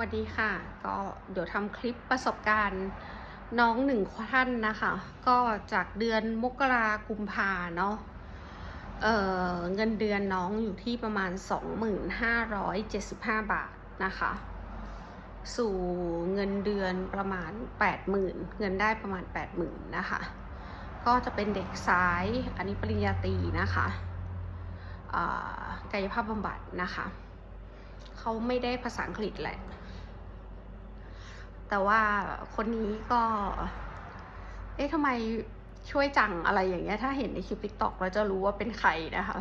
สวัสดีค่ะ ก็เดี๋ยวทำคลิปประสบการณ์น้องหนึ่งท่านนะคะ ก็จากเดือนมกรากุมภาเนาะเเงินเดือนน้องอยู่ที่ประมาณ 2575 บาทนะคะ สู่เงินเดือนประมาณ 80,000 เงินได้ประมาณ 80,000 นะคะ ก็จะเป็นเด็กซ้ายอันนี้ปริญญาตรีนะคะกายภาพบำบัดนะคะ เขาไม่ได้ภาษาอังกฤษแหละ แต่ว่าคนนี้ก็ เอ๊ะทำไมช่วยจังอะไรอย่างเงี้ย ถ้าเห็นในคลิปติ๊กต็อกเราจะรู้ว่าเป็นใครนะคะ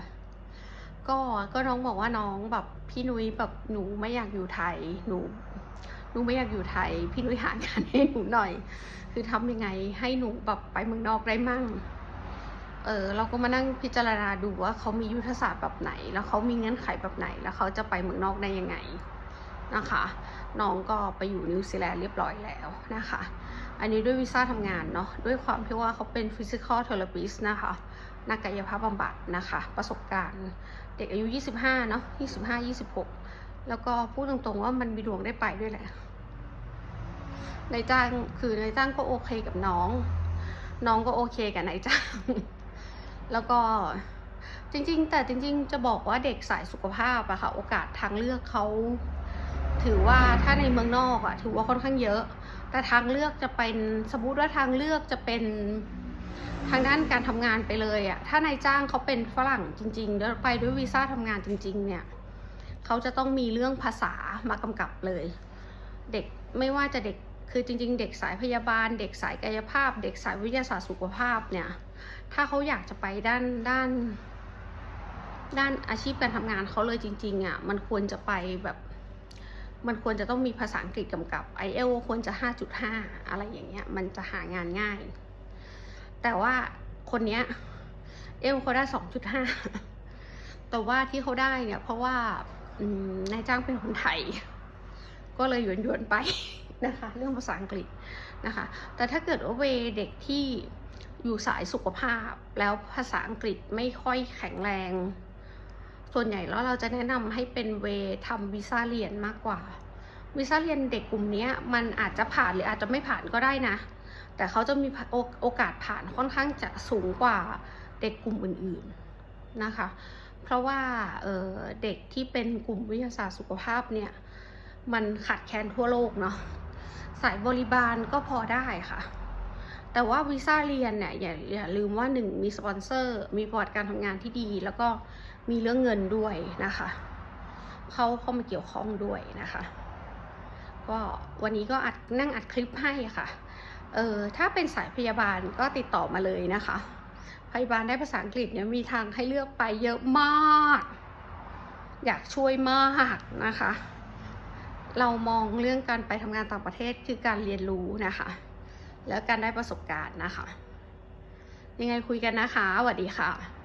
ก็ก็น้องบอกว่าน้องแบบพี่นุ้ยแบบหนูไม่อยากอยู่ไทยหนูหนูไม่อยากอยู่ไทย พี่นุ้ยหางานให้หนูหน่อย คือทำยังไงให้หนูแบบไปเมืองนอกได้มั่ง เออเราก็มานั่งพิจารณาดูว่าเขามียุทธศาสตร์แบบไหน แล้วเขามีเงื่อนไขแบบไหน แล้วเขาจะไปเมืองนอกได้ยังไง นะคะ น้องก็ไปอยู่นิวซีแลนด์เรียบร้อยแล้วนะคะ อันนี้ด้วยวีซ่าทำงานเนาะด้วยความที่ว่าเขาเป็น physical therapist นะคะนักกายภาพบำบัดนะคะ ประสบการณ์เด็กอายุ 25 เนาะ25 26 แล้วก็พูดตรงๆว่ามันมีดวงได้ไปด้วยแหละนายจ้างคือนายจ้างก็โอเคกับน้อง น้องก็โอเคกับนายจ้าง แล้วก็จริงๆ แต่จริง ๆ จะบอกว่าเด็กสายสุขภาพอะค่ะ โอกาสทางเลือกเขา ถือว่าถ้าในเมืองนอกอะถือว่าค่อนข้างเยอะ แต่ทางเลือกจะเป็นสมมติว่าทางเลือกจะเป็นทางด้านการทำงานไปเลยอะถ้านายจ้างเขาเป็นฝรั่งจริงๆแล้วไปด้วยวีซ่าทำงานจริง ๆ เนี่ยเขาจะต้องมีเรื่องภาษามากำกับเลย เด็กไม่ว่าจะเด็กคือจริง ๆ เด็กสายพยาบาล เด็กสายกายภาพ เด็กสายวิทยาศาสตร์สุขภาพเนี่ย ถ้าเขาอยากจะไปด้านด้าน ด้านอาชีพการทำงานเขาเลยจริง ๆอะมันควรจะไปแบบ มันควรจะต้องมีภาษาอังกฤษกำกับ i อ l ควรจะ 5.5 อะไรอย่างเงี้ย มันจะหางานง่าย แต่ว่าคนเนี้ยเอลเขาได้ 2.5 แต่ว่าที่เขาได้เนี่ยเพราะว่านายจ้างเป็นคนไทย ก็เลยหยวนๆไปนะคะ เรื่องภาษาอังกฤษนะคะ แต่ถ้าเกิดว่าเวเด็กที่อยู่สายสุขภาพ แล้วภาษาอังกฤษไม่ค่อยแข็งแรง ส่วนใหญ่แล้วเราจะแนะนำให้เป็นเวทำวีซ่าเรียนมากกว่าวีซ่าเรียนเด็กกลุ่มนี้มันอาจจะผ่านหรืออาจจะไม่ผ่านก็ได้นะ แต่เขาจะมีโอโอกาสผ่านค่อนข้างจะสูงกว่าเด็กกลุ่มอื่นๆนะคะ เพราะว่าเเด็กที่เป็นกลุ่มวิทยาศาสตร์สุขภาพเนี่ยมันขาดแคลนทั่วโลกเนาะสายบริบาลก็พอได้ค่ะ แต่ว่าวีซ่าเรียนเนี่ยอย่าอย่าลืมว่าหนึ่งมีสปอนเซอร์ มีประวัติการทำงานที่ดี แล้วก็มีเรื่องเงินด้วยนะคะเขาเข้ามาเกี่ยวข้องด้วยนะคะ ก็วันนี้ก็อัดนั่งอัดคลิปให้ค่ะ เออถ้าเป็นสายพยาบาลก็ติดต่อมาเลยนะคะ พยาบาลได้ภาษาอังกฤษเนี่ยมีทางให้เลือกไปเยอะมาก อยากช่วยมากนะคะ เรามองเรื่องการไปทำงานต่างประเทศคือการเรียนรู้นะคะ แล้วการได้ประสบการณ์นะคะ ยังไงคุยกันนะคะสวัสดีค่ะ